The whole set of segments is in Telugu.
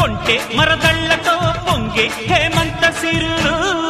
కొంటే మరదళ్ళతో పొంగే హేమంత సిరులు.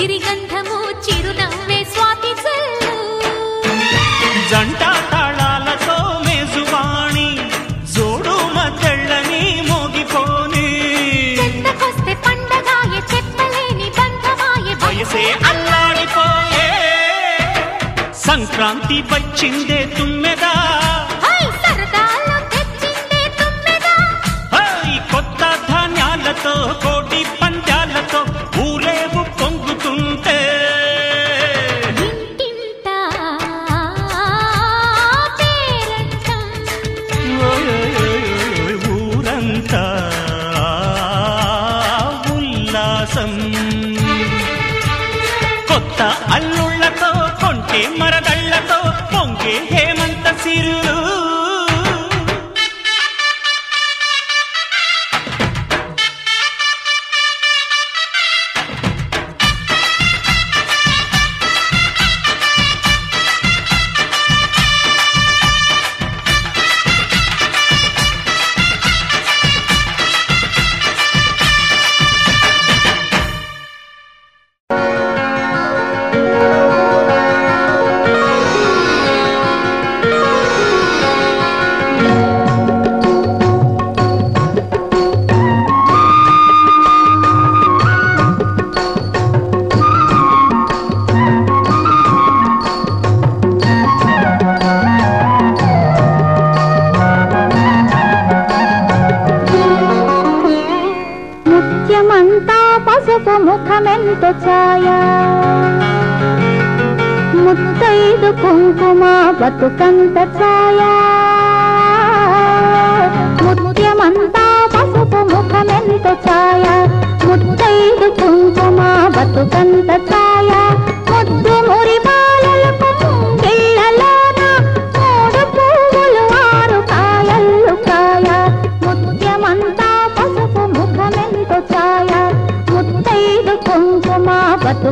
సిరిగంధము చిరునవ్వే స్వాతి జంట తాళాలతో మేజువాణి జోడు మద్దళ్ళని మోగిపోని. చెంతకొస్తే పండగాయ చెప్పలేని బంధమాయ వయసే అల్లాడిపోయే. సంక్రాంతి వచ్చిందే తుమ్మెదా. సరదాలు తెచ్చిందే తుమ్మెదా. కొత్త ధాన్యాలతో విశ్వాసం కొత్త అల్లుళ్ళతో కొంటే మరదళ్ళతో పొంగే హేమంత సిరులు ముఖమెంత ఛాయ. ముత్తైదు కుంకుమ బతుకంత ఛాయ. ముత్యమంతా పసుపు ముఖమెంత ఛాయ. ముత్తైదు కుంకుమ బతుకంత ఛాయ. ముద్దు మురి బాలలకు ముంగిళ్ళలో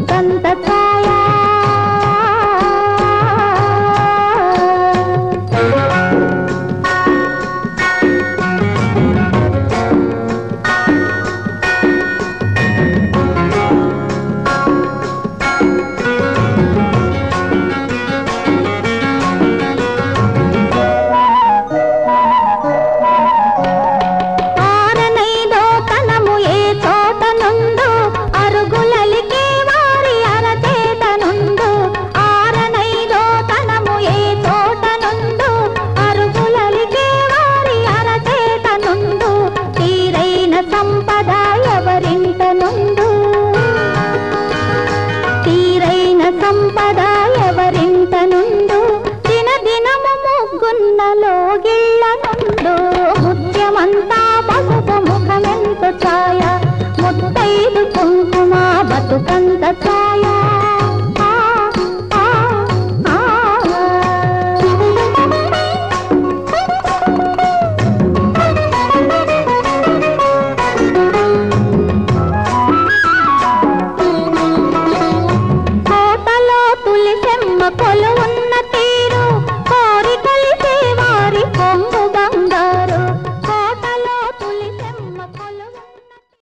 单单。సంపద ఎవరింత నుండు దిన దినము ముగ్గున్న లోగిళ్ళ నుండు ముత్యమంతా పసుపు ముఖమెంత ఛాయ ముత్తైదు కుంకుమా